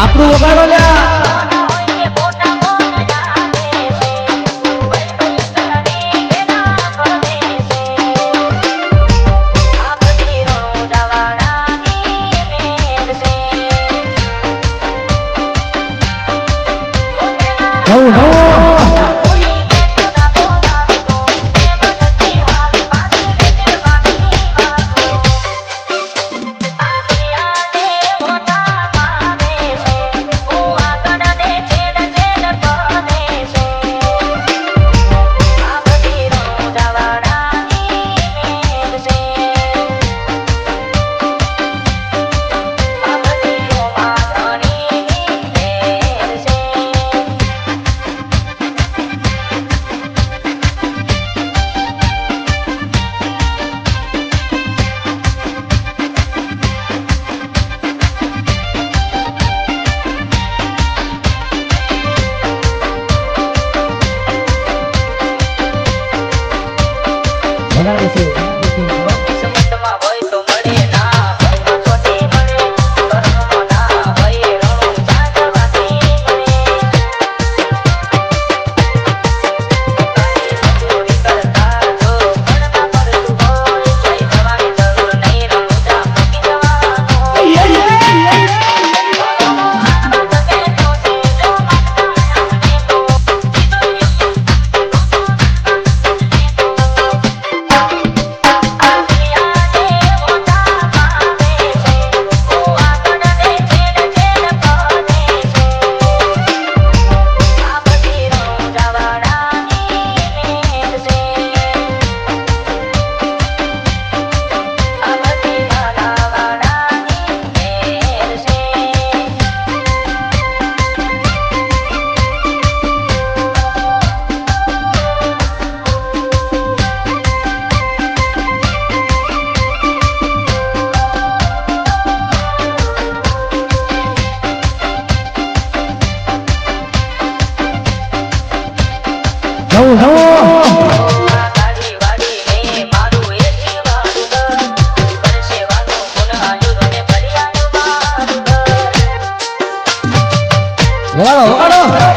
આપણું વગાડો લ્યા. વગાડે છે વગાડો વગાડો